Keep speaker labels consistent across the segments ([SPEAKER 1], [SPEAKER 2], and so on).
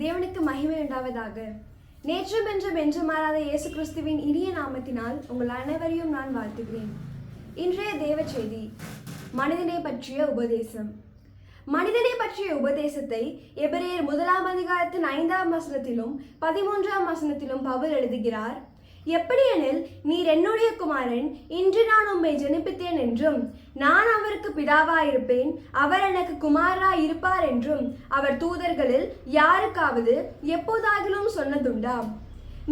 [SPEAKER 1] தேவனுக்கு மகிமை உண்டாவதாக நேற்று என்றும் என்று மாறாத இயேசு கிறிஸ்துவின் இனிய நாமத்தினால் உங்கள் அனைவரையும் நான் வாழ்த்துகிறேன் இன்றைய தேவ செய்தி மனிதனை பற்றிய உபதேசம் மனிதனை பற்றிய உபதேசத்தை எபிரேயர் முதலாம் அதிகாரத்தின் ஐந்தாம் வசனத்திலும் பதிமூன்றாம் வசனத்திலும் பவுல் எழுதுகிறார் எப்படியெனில் நீர் என்னுடைய குமாரன் இன்று நான் உம்மை ஜெனிப்பித்தேன் என்றும் நான் அவருக்கு பிதாவா இருப்பேன் அவர் எனக்கு குமாரா இருப்பார் என்றும் அவர் தூதர்களில் யாருக்காவது எப்போதாகிலும் சொன்னதுண்டா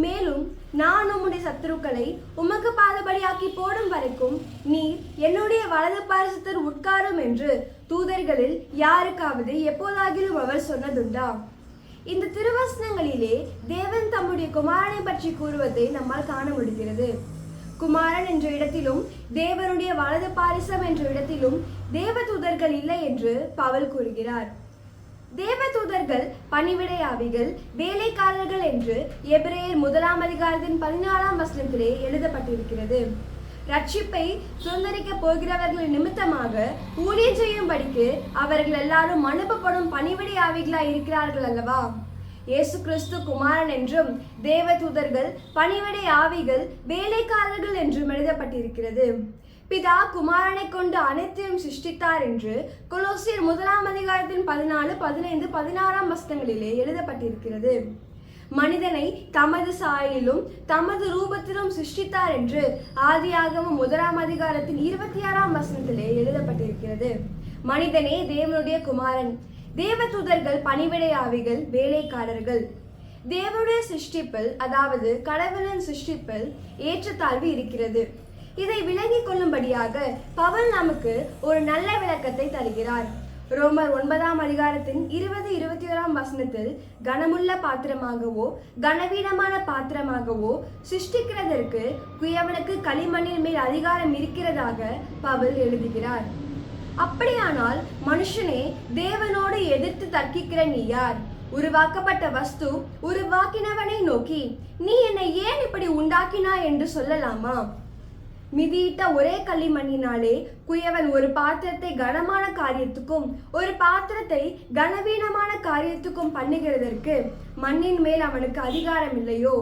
[SPEAKER 1] மேலும் நான் உம்முடைய சத்துருக்களை உமக்கு பாதபடியாக்கி போடும் வரைக்கும் நீ என்னுடைய வலது பாரசத்தில் உட்காரும் என்று தூதர்களில் யாருக்காவது எப்போதாகிலும் அவர் சொன்னதுண்டா இந்த திருவசனங்களிலே தேவன் தம்முடைய குமாரனை பற்றி கூறுவதை நம்மால் காண முடிகிறது குமாரன் என்ற இடத்திலும் தேவனுடைய வலது பாரிசம் என்ற இடத்திலும் தேவதூதர்கள் இல்லை என்று பவல் கூறுகிறார் தேவதூதர்கள் பணிவிடையாவிகள் வேலைக்காரர்கள் என்று எபிரேயர் முதலாம் அதிகாரத்தின் பதினாலாம் வசனத்திலே எழுதப்பட்டிருக்கிறது ரட்சிப்பை சுதந்திரிக்க போகிறவர்கள் நிமித்தமாக ஊழியம் செய்யும்படிக்கு அவர்கள் எல்லாரும் அனுப்பப்படும் பணிவிடை ஆவிகளாய் இருக்கிறார்கள் அல்லவா இயேசு கிறிஸ்து குமாரன் என்றும் தேவதூதர்கள் பணிவிடை ஆவிகள் வேலைக்காரர்கள் என்றும் எழுதப்பட்டிருக்கிறது பிதா குமாரனை கொண்டு அனைத்தையும் சிருஷ்டித்தார் என்று கொலோசியர் முதலாம் அதிகாரத்தின் பதினாலு பதினைந்து பதினாறாம் வசனங்களிலே எழுதப்பட்டிருக்கிறது மனிதனை தமது சாயலிலும் தமது ரூபத்திலும் சிருஷ்டித்தார் என்று ஆதியாகவும் முதலாம் அதிகாரத்தின் இருபத்தி ஆறாம் வசனத்திலே எழுதப்பட்டிருக்கிறது மனிதனே தேவனுடைய குமாரன் தேவதூதர்கள் பணிவிடையாவிகள் வேலைக்காரர்கள் தேவனுடைய சிருஷ்டிப்பில் அதாவது கடவுளின் சிருஷ்டிப்பில் ஏற்றத்தாழ்வு இருக்கிறது இதை விளங்கிக் கொள்ளும்படியாக பவல் நமக்கு ஒரு நல்ல விளக்கத்தை தருகிறார் ரோமர் ஒன்பதாம் அதிகாரத்தின் இருபது இருபத்தி ஓராம் வசனத்தில் கனமுள்ள பாத்திரமாகவோ கனவீனமான பாத்திரமாகவோ சிருஷ்டிக்கிறதற்கு குயவனுக்கு களிமண்ணின் மேல் அதிகாரம் இருக்கிறதாக பவல் எழுதுகிறார் அப்படியானால் மனுஷனே தேவனோடு எதிர்த்து தர்க்கிக்கிற நீ யார் உருவாக்கப்பட்ட வஸ்து உருவாக்கினவனை நோக்கி நீ என்னை ஏன் இப்படி உண்டாக்கினா என்று சொல்லலாமா மிதியிட்ட ஒரே களிமண்ணினாலே குயவன் ஒரு பாத்திரத்தை கனமான காரியத்துக்கும் ஒரு பாத்திரத்தை கனவீனமான காரியத்துக்கும் பண்ணுகிறதற்கு மண்ணின் மேல் அவனுக்கு அதிகாரம் இல்லையோ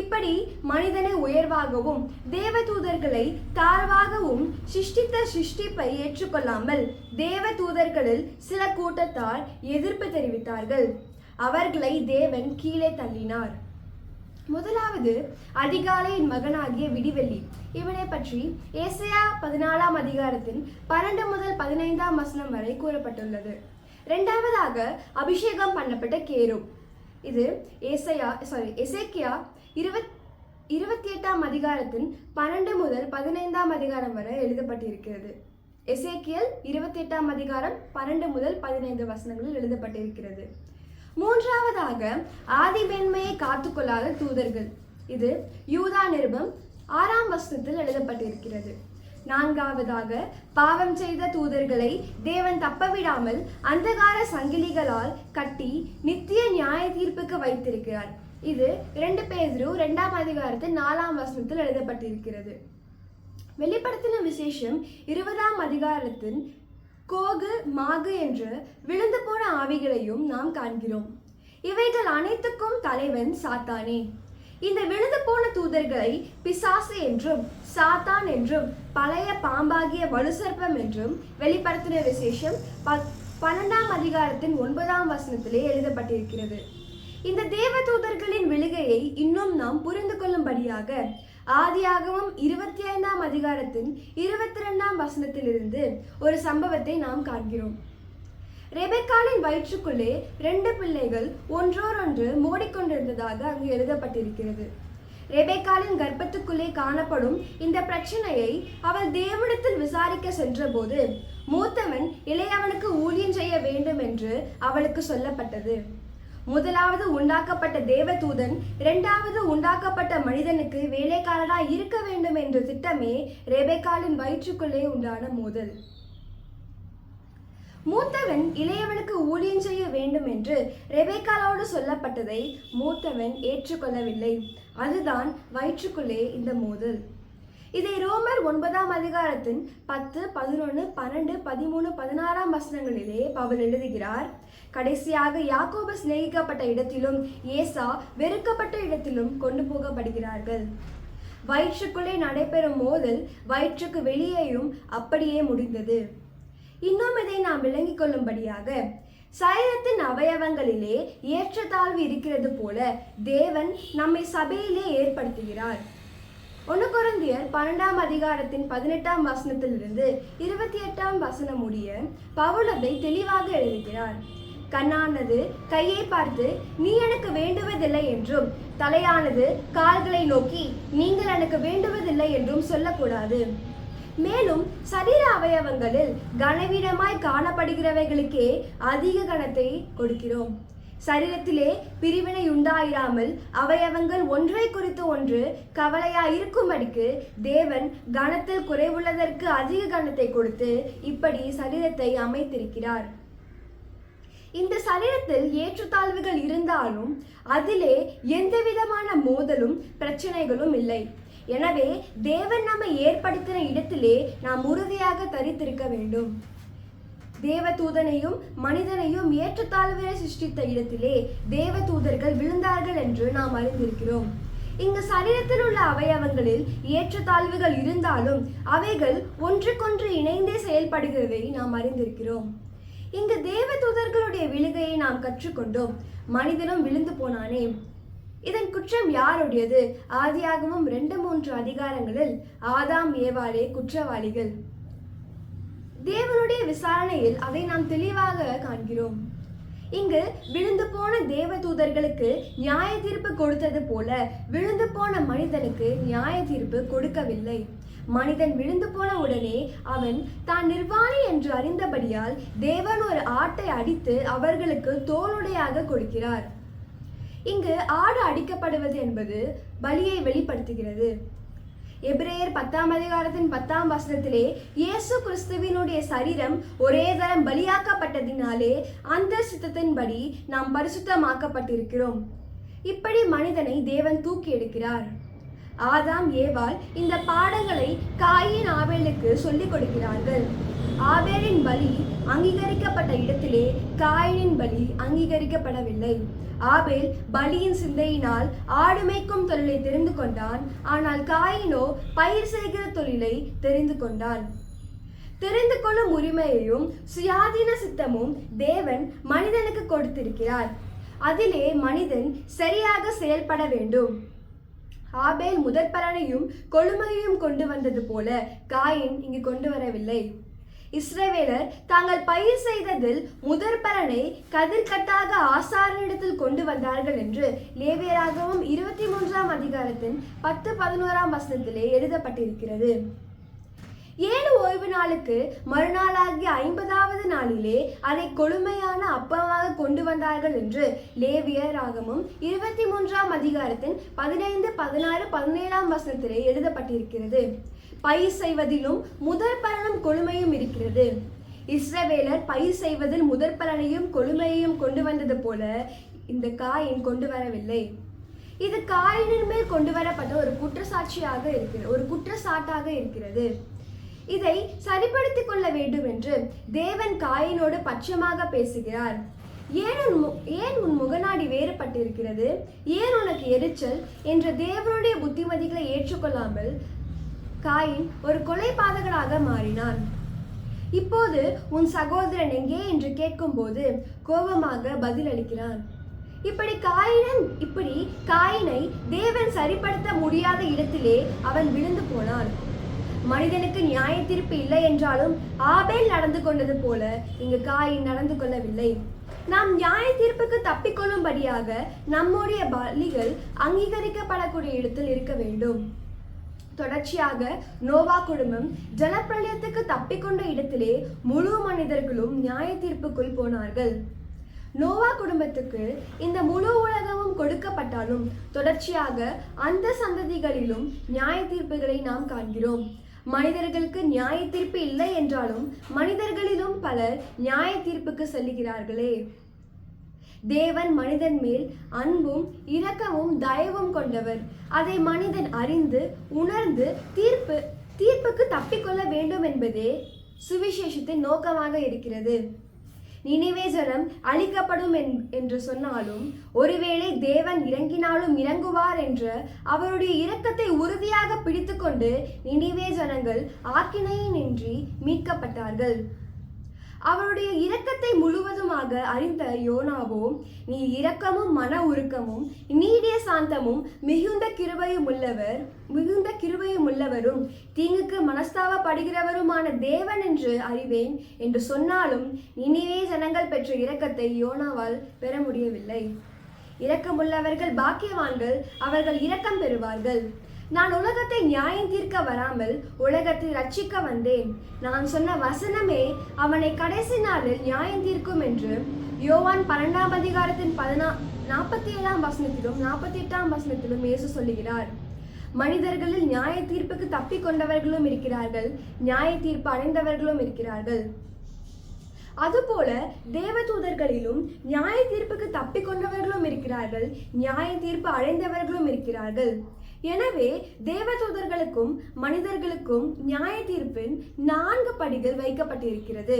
[SPEAKER 1] இப்படி மனிதனை உயர்வாகவும் தேவதூதர்களை தாழ்வாகவும் சிஷ்டித்த சிருஷ்டிப்பை ஏற்றுக்கொள்ளாமல் தேவதூதர்களில் சில கூட்டத்தால் எதிர்ப்பு தெரிவித்தார்கள் அவர்களை தேவன் கீழே தள்ளினார் முதலாவது அதிகாலையின் மகனாகிய விடிவெள்ளி இவனை பற்றி ஏசையா பதினாலாம் அதிகாரத்தின் பன்னெண்டு முதல் பதினைந்தாம் வசனம் வரை கூறப்பட்டுள்ளது இரண்டாவதாக அபிஷேகம் பண்ணப்பட்ட கேரும் இது ஏசையா சாரி எசேக்கியா இருபத் இருபத்தி எட்டாம் அதிகாரத்தின் பன்னெண்டு முதல் பதினைந்தாம் அதிகாரம் வரை எழுதப்பட்டிருக்கிறது எசேக்கியல் இருபத்தி எட்டாம் அதிகாரம் பன்னெண்டு முதல் பதினைந்து வசனங்களில் எழுதப்பட்டிருக்கிறது மூன்றாவதாக ஆதிபெண்மையை காத்துக்கொள்ளாத தூதர்கள் இது யூதா நிருபம் ஆறாம் வசனத்தில் எழுதப்பட்டிருக்கிறது நான்காவதாக பாவம் செய்த தூதர்களை தேவன் தப்பவிடாமல் அந்தகார சங்கிலிகளால் கட்டி நித்திய நியாய தீர்ப்புக்கு வைத்திருக்கிறார் இது இரண்டு பேதுரு இரண்டாம் அதிகாரத்தில் நாலாம் வசனத்தில் எழுதப்பட்டிருக்கிறது வெளிப்படுத்தின விசேஷம் இருபதாம் அதிகாரத்தின் கோகு மாகு என்று விழுந்து போன ஆவிகளையும் நாம் காண்கிறோம் இவைகள் அனைத்துக்கும் தலைவன் சாத்தானே இந்த விழுந்து போன தூதர்களை பிசாசு என்றும் சாத்தான் என்றும் பழைய பாம்பாகிய வலுசர்ப்பம் என்றும் வெளிப்படுத்தின விசேஷம் பன்னெண்டாம் அதிகாரத்தின் ஒன்பதாம் வசனத்திலே எழுதப்பட்டிருக்கிறது இந்த தேவதூதர்களின் விழுகையை இன்னும் நாம் புரிந்து கொள்ளும்படியாக ஆதியாகவும் இருபத்தி ஐந்தாம் அதிகாரத்தின் இருபத்தி ரெண்டாம் வசனத்திலிருந்து ஒரு சம்பவத்தை நாம் காண்கிறோம் ரெபெக்காலின் வயிற்றுக்குள்ளே ரெண்டு பிள்ளைகள் ஒன்றோரொன்று மூடிக்கொண்டிருந்ததாக அங்கு எழுதப்பட்டிருக்கிறது ரெபேக்காலின் கர்ப்பத்துக்குள்ளே காணப்படும் இந்த பிரச்சனையை அவள் தேவனிடத்தில் விசாரிக்க சென்றபோது மூத்தவன் இளையவனுக்கு ஊழியம் செய்ய வேண்டும் என்று அவளுக்கு சொல்லப்பட்டது முதலாவது உண்டாக்கப்பட்ட தேவதூதன் இரண்டாவது உண்டாக்கப்பட்ட மனிதனுக்கு வேலைக்காரனா இருக்க வேண்டும் என்ற திட்டமே ரேபேக்காலின் வயிற்றுக்குள்ளே உண்டான மோதல் மூத்தவன் இளையவனுக்கு ஊழியம் செய்ய வேண்டும் என்று ரெபேக்காலோடு சொல்லப்பட்டதை மூத்தவன் ஏற்றுக்கொள்ளவில்லை அதுதான் வயிற்றுக்குள்ளே இந்த மோதல் இதை ரோமர் ஒன்பதாம் அதிகாரத்தின் பத்து பதினொன்று பன்னெண்டு பதிமூணு பதினாறாம் வசனங்களிலே பவுல் எழுதுகிறார் கடைசியாக யாக்கோபு சிநேகிக்கப்பட்ட இடத்திலும் ஏசா வெறுக்கப்பட்ட இடத்திலும் கொண்டு போகப்படுகிறார்கள் வயிற்றுக்குள்ளே நடைபெறும் மோதல் வயிற்றுக்கு வெளியேயும் அப்படியே முடிந்தது இன்னும் இதை நாம் விளங்கிக் கொள்ளும்படியாக சரீரத்தின் அவயவங்களிலே ஏற்றத்தாழ்வு இருக்கிறது போல தேவன் நம்மை சபையிலே ஏற்படுத்துகிறார் ஒன்று குருந்தியர் பன்னெண்டாம் அதிகாரத்தின் பதினெட்டாம் வசனத்திலிருந்து இருபத்தி எட்டாம் வசனம் முடிய பவுலதை தெளிவாக எழுதுகிறார் கண்ணானது கையை பார்த்து நீ எனக்கு வேண்டுவதில்லை என்றும் தலையானது கால்களை நோக்கி நீங்கள் எனக்கு வேண்டுவதில்லை என்றும் சொல்லக்கூடாது மேலும் சரீர அவயவங்களில் கனவீனமாய் காணப்படுகிறவைகளுக்கே அதிக கணத்தை கொடுக்கிறோம் சரீரத்திலே பிரிவினை உண்டாயிராமல் அவையவங்கள் ஒன்றை குறித்து ஒன்று கவலையா அடிக்கு தேவன் கனத்தில் குறைவுள்ளதற்கு அதிக கணத்தை கொடுத்து இப்படி சரீரத்தை அமைத்திருக்கிறார் இந்த சரீரத்தில் ஏற்றுத்தாழ்வுகள் இருந்தாலும் அதிலே எந்தவிதமான மோதலும் பிரச்சனைகளும் இல்லை எனவே தேவன் நம்மை ஏற்படுத்தின இடத்திலே நாம் உறுதியாக தரித்திருக்க வேண்டும் தேவதூதனையும் மனிதனையும் ஏற்றத்தாழ்வில சிருஷ்டித்த இடத்திலே தேவதூதர்கள் விழுந்தார்கள் என்று நாம் அறிந்திருக்கிறோம் இங்கு சரீரத்தில் உள்ள அவயவங்களில் ஏற்றத்தாழ்வுகள் இருந்தாலும் அவைகள் ஒன்றுக்கொன்று இணைந்தே செயல்படுகிறதை நாம் அறிந்திருக்கிறோம் இங்கு தேவதூதர்களுடைய விழுகையை நாம் கற்றுக்கொண்டோம் மனிதனும் விழுந்து போனானே இதன் குற்றம் யாருடையது ஆதியாகவும் ரெண்டு மூன்று அதிகாரங்களில் ஆதாம் ஏவாலே குற்றவாளிகள் தேவனுடைய விசாரணையில் அதை நாம் தெளிவாக காண்கிறோம் இங்கு விழுந்து போன தேவ தூதர்களுக்கு நியாய தீர்ப்பு கொடுத்தது போல விழுந்து போன மனிதனுக்கு நியாய தீர்ப்பு கொடுக்கவில்லை மனிதன் விழுந்து போன உடனே அவன் தான் நிர்வாணி என்று அறிந்தபடியால் தேவன் ஒரு ஆட்டை அடித்து அவர்களுக்கு தோளுடையாக கொடுக்கிறார் இங்கு ஆடு அடிக்கப்படுவது என்பது பலியை வெளிப்படுத்துகிறது எபிரேயர் பத்தாம் அதிகாரத்தின் பத்தாம் வசனத்திலே இயேசு கிறிஸ்துவினுடைய சரீரம் ஒரே தரம் பலியாக்கப்பட்டதினாலே அந்த சித்தத்தின்படி நாம் பரிசுத்தமாக்கப்பட்டிருக்கிறோம் இப்படி மனிதனை தேவன் தூக்கி எடுக்கிறார் ஆதாம் ஏவால் இந்த பாடங்களை காயின் ஆவேலுக்கு சொல்லிக் கொடுக்கிறார்கள் ஆவேலின் பலி அங்கீகரிக்கப்பட்ட இடத்திலே காயினின் பலி அங்கீகரிக்கப்படவில்லை ஆபேல் பலியின் சிந்தையினால் ஆடு மேய்க்கும் தொழிலை தெரிந்து கொண்டான் ஆனால் காயினோ பயிர் செய்கிற தொழிலை தெரிந்து கொண்டான் தெரிந்து கொள்ளும் உரிமையையும் சுயாதீன சித்தமும் தேவன் மனிதனுக்கு கொடுத்திருக்கிறார் அதிலே மனிதன் சரியாக செயல்பட வேண்டும் ஆபேல் முதற்பலனையும் கொழுமையையும் கொண்டு வந்தது போல காயின் இங்கு கொண்டு வரவில்லை இஸ்ரவேலர் தாங்கள் பயிர் செய்ததில் முதற் பலனை கதிர்கட்டாக ஆசாரனிடத்தில் கொண்டு வந்தார்கள் என்று லேவியராகவும் இருபத்தி மூன்றாம் அதிகாரத்தின் பத்து பதினோராம் வசனத்திலே எழுதப்பட்டிருக்கிறது ஏழு ஓய்வு நாளுக்கு மறுநாளாகிய ஐம்பதாவது நாளிலே அதை கொடுமையான அப்பமாக கொண்டு வந்தார்கள் என்று லேவியர் ஆகமும் இருபத்தி மூன்றாம் அதிகாரத்தின் பதினைந்து பதினாறு பதினேழாம் வசனத்திலே எழுதப்பட்டிருக்கிறது பயிர் செய்வதிலும் முதற் பலனும் கொழுமையும் இருக்கிறது இஸ்ரவேலர் பயிர் செய்வதில் முதற் பலனையும் கொழுமையையும் கொண்டு வந்தது போல இந்த காயின் கொண்டு வரவில்லை இது காயினின் மேல் கொண்டு வரப்பட்ட ஒரு குற்றச்சாட்சியாக இருக்கிறது ஒரு குற்றச்சாட்டாக இருக்கிறது இதை சரிப்படுத்திக் கொள்ள வேண்டும் என்று தேவன் காயினோடு பட்சமாக பேசுகிறார் ஏன் உன் ஏன் உன் முகநாடி வேறுபட்டிருக்கிறது ஏன் உனக்கு எரிச்சல் என்ற தேவனுடைய புத்திமதிகளை ஏற்றுக்கொள்ளாமல் காயின் ஒரு கொலைபாதகனாக மாறினான் இப்போது உன் சகோதரன் எங்கே என்று கேட்கும்போது கோபமாக பதிலளிக்கிறான் இப்படி காயினன் இப்படி காயினை தேவன் சரிப்படுத்த முடியாத இடத்திலே அவன் விழுந்து போனான் மனிதனுக்கு நியாய தீர்ப்பு இல்லை என்றாலும் ஆபேல் நடந்து கொண்டது போல இங்கு காயின் நடந்து கொள்ளவில்லை நாம் நியாய தீர்ப்புக்கு தப்பிக்கொள்ளும்படியாக நம்முடைய பலிகள் அங்கீகரிக்கப்படக்கூடிய இடத்தில் இருக்க வேண்டும் தொடர்ச்சியாக நோவா குடும்பம் ஜலப்பிரளயத்துக்கு தப்பிக்கொண்ட இடத்திலே முழு மனிதர்களும் நியாய தீர்ப்புக்குள் போனார்கள் நோவா குடும்பத்துக்கு இந்த முழு உலகமும் கொடுக்கப்பட்டாலும் தொடர்ச்சியாக அந்த சந்ததிகளிலும் நியாய தீர்ப்புகளை நாம் காண்கிறோம் மனிதர்களுக்கு நியாய தீர்ப்பு இல்லை என்றாலும் மனிதர்களிலும் பலர் நியாய தீர்ப்புக்கு செல்லுகிறார்களே தேவன் மனிதன் மேல் அன்பும் இரக்கமும் தயவும் கொண்டவர் அதை மனிதன் அறிந்து உணர்ந்து தீர்ப்பு தீர்ப்புக்கு தப்பிக்கொள்ள வேண்டும் என்பதே சுவிசேஷத்தின் நோக்கமாக இருக்கிறது நினைவே ஜனம் அழிக்கப்படும் என்று சொன்னாலும் ஒருவேளை தேவன் இறங்கினாலும் இறங்குவார் என்ற அவருடைய இரக்கத்தை உறுதியாக பிடித்துக்கொண்டு நினைவே ஜனங்கள் ஆக்கினையினின்றி மீட்கப்பட்டார்கள் அவருடைய இரக்கத்தை முழுவதும் நன்றாக அறிந்த யோனாவோ நீ இரக்கமும் மன உருக்கமும் நீடிய சாந்தமும் மிகுந்த கிருபையும் உள்ளவர் மிகுந்த கிருபையும் உள்ளவரும் தீங்குக்கு மனஸ்தாவப்படுகிறவருமான தேவன் என்று அறிவேன் என்று சொன்னாலும் இனிவே ஜனங்கள் பெற்ற இரக்கத்தை யோனாவால் பெற முடியவில்லை இரக்கமுள்ளவர்கள் பாக்கியவான்கள் அவர்கள் இரக்கம் பெறுவார்கள் நான் உலகத்தை நியாயம் தீர்க்க வராமல் உலகத்தை ரட்சிக்க வந்தேன் நான் சொன்ன வசனமே அவனை கடைசி நாளில் நியாயம் தீர்க்கும் என்று யோவான் பன்னெண்டாம் அதிகாரத்தின் பதினா நாற்பத்தி ஏழாம் வசனத்திலும் நாற்பத்தி எட்டாம் வசனத்திலும் இயேசு சொல்லுகிறார் மனிதர்களில் நியாய தீர்ப்புக்கு தப்பி கொண்டவர்களும் இருக்கிறார்கள் நியாய தீர்ப்பு அடைந்தவர்களும் இருக்கிறார்கள் அதுபோல தேவதூதர்களிலும் நியாய தீர்ப்புக்கு தப்பி கொண்டவர்களும் இருக்கிறார்கள் நியாய தீர்ப்பு அடைந்தவர்களும் இருக்கிறார்கள் எனவே தேவதூதர்களுக்கும் மனிதர்களுக்கும் நியாய தீர்ப்பின் நான்கு படிகள் வைக்கப்பட்டிருக்கிறது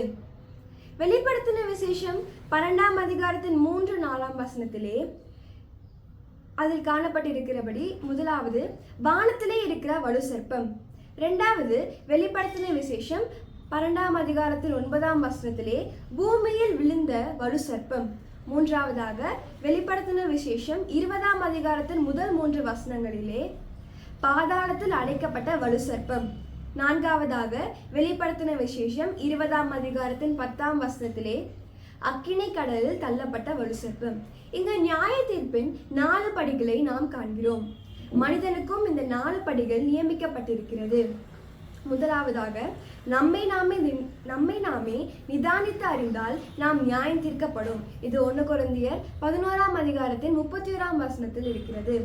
[SPEAKER 1] வெளிப்படுத்தின விசேஷம் பன்னெண்டாம் அதிகாரத்தின் மூன்று நாலாம் வசனத்திலே அதில் காணப்பட்டிருக்கிறபடி முதலாவது வானத்திலே இருக்கிற வலு சர்ப்பம் ரெண்டாவது வெளிப்படுத்தின விசேஷம் பன்னெண்டாம் அதிகாரத்தில் ஒன்பதாம் வசனத்திலே பூமியில் விழுந்த வலு சர்ப்பம் மூன்றாவதாக வெளிப்படுத்தின விசேஷம் இருபதாம் அதிகாரத்தின் முதல் மூன்று வசனங்களிலே பாதாளத்தில் அடைக்கப்பட்ட வலு சர்ப்பம் நான்காவதாக வெளிப்படுத்தின விசேஷம் இருபதாம் அதிகாரத்தின் பத்தாம் வசனத்திலே அக்கினை கடலில் தள்ளப்பட்ட வலு சர்ப்பம் இந்த நியாய தீர்ப்பின் நாலு படிகளை நாம் காண்கிறோம் மனிதனுக்கும் இந்த நாலு படிகள் நியமிக்கப்பட்டிருக்கிறது முதலாவதாக நம்மை நாமே நம்மை நாமே நிதானித்து அறிந்தால் நாம் நியாயம் தீர்க்கப்படும் இது ஒன்று குழந்தையர் பதினோராம் அதிகாரத்தின் முப்பத்தி ஓராம் வசனத்தில் இருக்கிறது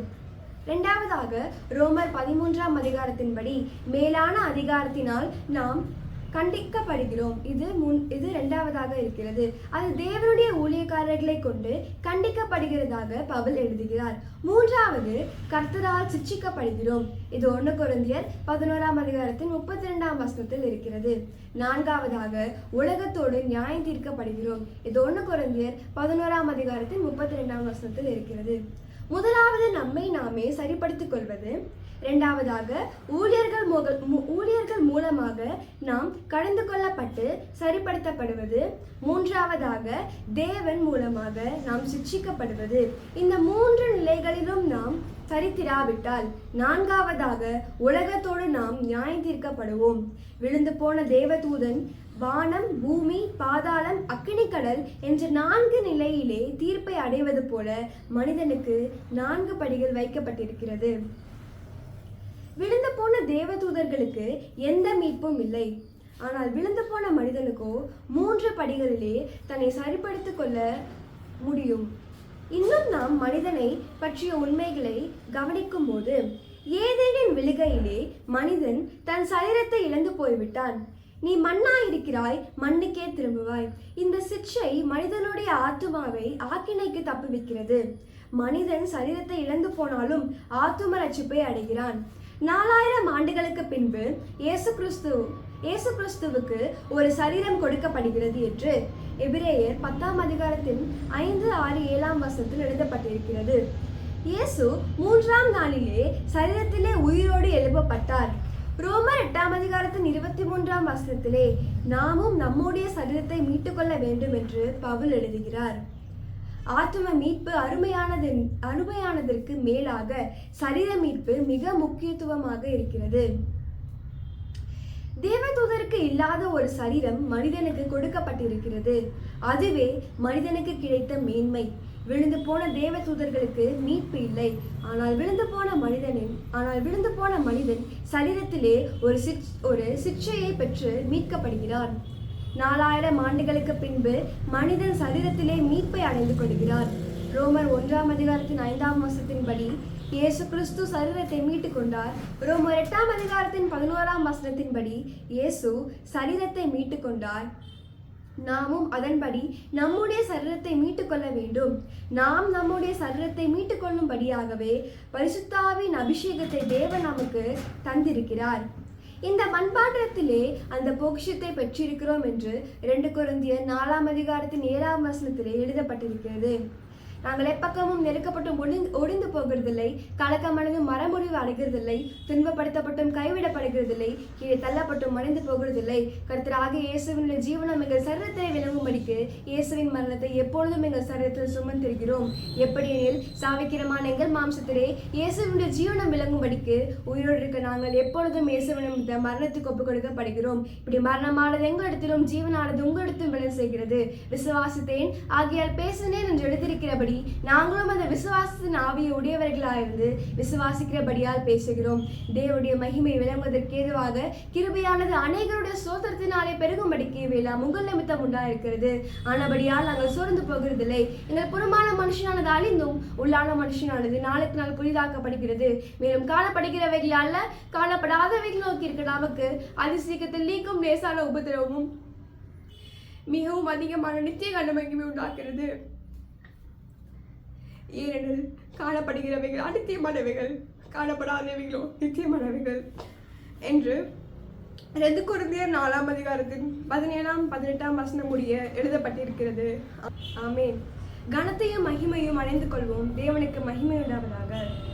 [SPEAKER 1] இரண்டாவதாக ரோமர் பதிமூன்றாம் அதிகாரத்தின்படி மேலான அதிகாரத்தினால் நாம் கண்டிக்கப்படுகிறோம் இது முன் இது இரண்டாவதாக இருக்கிறது அது தேவனுடைய ஊழியக்காரர்களை கொண்டு கண்டிக்கப்படுகிறதாக பவுல் எழுதுகிறார் மூன்றாவது கர்த்தரால் சிக்ஷிக்கப்படுகிறோம் இது ஒன்று குழந்தையர் பதினோராம் அதிகாரத்தின் முப்பத்தி ரெண்டாம் வசனத்தில் இருக்கிறது நான்காவதாக உலகத்தோடு நியாயம் தீர்க்கப்படுகிறோம் இது ஒன்று குழந்தையர் பதினோராம் அதிகாரத்தின் முப்பத்தி ரெண்டாம் வசனத்தில் இருக்கிறது முதலாவது நம்மை நாமே சரிப்படுத்திக் கொள்வது ரெண்டாவதாக ஊழியர்கள் மோக ஊழியர்கள் மூலமாக நாம் கடந்து கொள்ளப்பட்டு சரிப்படுத்தப்படுவது மூன்றாவதாக தேவன் மூலமாக நாம் சிக்ஷிக்கப்படுவது இந்த மூன்று நிலைகளிலும் நாம் சரித்திராவிட்டால் நான்காவதாக உலகத்தோடு நாம் நியாயம் தீர்க்கப்படுவோம் விழுந்து போன தேவதூதன் வானம் பூமி பாதாளம் அக்கினிக்கடல் என்ற நான்கு நிலையிலே தீர்ப்பை அடைவது போல மனிதனுக்கு நான்கு படிகள் வைக்கப்பட்டிருக்கிறது விழுந்து போன தேவதூதர்களுக்கு எந்த மீட்பும் இல்லை ஆனால் விழுந்து போன மனிதனுக்கோ மூன்று படிகளிலே தன்னை சரிப்படுத்திக் கொள்ள முடியும் இன்னும் நாம் மனிதனை பற்றிய உண்மைகளை கவனிக்கும் போது ஏதேனின் விழுகையிலே மனிதன் தன் சரீரத்தை இழந்து போய்விட்டான் நீ மண்ணா இருக்கிறாய் மண்ணுக்கே திரும்புவாய் இந்த சிக்ஷை மனிதனுடைய ஆத்துமாவை ஆக்கினைக்கு தப்புவிக்கிறது மனிதன் சரீரத்தை இழந்து போனாலும் ஆத்தும ரட்சிப்பை அடைகிறான் நாலாயிரம் ஆண்டுகளுக்கு பின்பு இயேசு கிறிஸ்து இயேசு கிறிஸ்துவுக்கு ஒரு சரீரம் கொடுக்கப்படுகிறது என்று எபிரேயர் பத்தாம் அதிகாரத்தின் ஐந்து ஆறு ஏழாம் வசத்தில் எழுதப்பட்டிருக்கிறது இயேசு மூன்றாம் நாளிலே சரீரத்திலே உயிரோடு எழுப்பப்பட்டார் ரோமர் எட்டாம் அதிகாரத்தின் இருபத்தி மூன்றாம் வசனத்திலே நாமும் நம்முடைய சரீரத்தை மீட்டுக்கொள்ள வேண்டும் என்று பவுல் எழுதுகிறார் ஆத்தும மீட்பு அருமையானது அருமையானதற்கு மேலாக சரீர மீட்பு மிக முக்கியத்துவமாக இருக்கிறது தேவதூதருக்கு இல்லாத ஒரு சரீரம் மனிதனுக்கு கொடுக்கப்பட்டிருக்கிறது அதுவே மனிதனுக்கு கிடைத்த மேன்மை விழுந்து போன தேவதூதர்களுக்கு மீட்பு இல்லை ஆனால் விழுந்து போன மனிதனின் ஆனால் விழுந்து போன மனிதன் சரீரத்திலே ஒரு சிக் ஒரு சிக்ஷையை பெற்று மீட்கப்படுகிறான் நாலாயிரம் ஆண்டுகளுக்கு பின்பு மனிதன் சரீரத்திலே மீட்பை அடைந்து கொள்கிறார் ரோமர் ஒன்றாம் அதிகாரத்தின் ஐந்தாம் வசத்தின்படி இயேசு கிறிஸ்து சரீரத்தை மீட்டுக் கொண்டார் ரோமர் எட்டாம் அதிகாரத்தின் பதினோராம் வசனத்தின்படி இயேசு சரீரத்தை மீட்டுக் கொண்டார் நாமும் அதன்படி நம்முடைய சரீரத்தை மீட்டுக்கொள்ள வேண்டும் நாம் நம்முடைய சரீரத்தை மீட்டுக்கொள்ளும்படியாகவே பரிசுத்தாவின் அபிஷேகத்தை தேவன் நமக்கு தந்திருக்கிறார் இந்த மண்பாண்டத்திலே அந்த போக்ஷத்தை பெற்றிருக்கிறோம் என்று இரண்டு குருந்திய நாலாம் அதிகாரத்தின் ஏழாம் வசனத்திலே எழுதப்பட்டிருக்கிறது நாங்கள் எப்பக்கமும் நெருக்கப்பட்டும் ஒழுங்கு ஒழிந்து போகிறதில்லை கலக்கமடைந்தும் மரமுடிவு அடைகிறதில்லை துன்பப்படுத்தப்பட்டும் கைவிடப்படுகிறதில்லை கீழே தள்ளப்பட்டும் மறைந்து போகிறதில்லை கருத்தராக இயேசுவினுடைய ஜீவனம் எங்கள் சரீரத்தை விளங்கும்படிக்கு இயேசுவின் மரணத்தை எப்பொழுதும் எங்கள் சரீரத்தில் சுமந்திருக்கிறோம் எப்படியெனில் சாவிக்கிரமான எங்கள் மாம்சத்திலே இயேசுவினுடைய ஜீவனம் விளங்கும்படிக்கு உயிரோடு இருக்க நாங்கள் எப்பொழுதும் இயேசுவின் இந்த மரணத்துக்கு ஒப்புக் கொடுக்கப்படுகிறோம் இப்படி மரணமானது எங்களிடத்திலும் ஜீவனானது உங்களிடத்திலும் விளை செய்கிறது விசுவாசித்தேன் ஆகியால் பேசினேன் என்று எழுதியிருக்கிறபடி சொன்னபடி நாங்களும் அந்த விசுவாசத்தின் ஆவியை உடையவர்களாக இருந்து விசுவாசிக்கிறபடியால் பேசுகிறோம் தேவனுடைய மகிமை விளங்குவதற்கு ஏதுவாக கிருபையானது அநேகருடைய சோதரத்தினாலே பெருகும்படிக்கு வேளாம் உங்கள் நிமித்தம் உண்டாயிருக்கிறது ஆனபடியால் நாங்கள் சோர்ந்து போகிறதில்லை எங்கள் புறமான மனுஷனானது அழிந்தும் உள்ளான மனுஷனானது நாளுக்கு நாள் புதிதாக்கப்படுகிறது மேலும் காணப்படுகிறவைகளால் காணப்படாதவைகள் நோக்கி இருக்கிற நமக்கு அதிசீக்கத்தில் நீக்கும் லேசான உபதிரவமும் மிகவும் அதிகமான நித்திய கண்டமைக்குமே உண்டாக்குறது ஏனெனில் காணப்படுகிறவைகள் அனித்தியமானவைகள் காணப்படாதவைகளோ நித்தியமானவைகள் என்று ரெண்டு குருந்தியர் நாலாம் அதிகாரத்தின் பதினேழாம் பதினெட்டாம் வசனம் முடிய எழுதப்பட்டிருக்கிறது ஆமேன் கனத்தையும் மகிமையும் அடைந்து கொள்வோம் தேவனுக்கு மகிமை உண்டாவதாக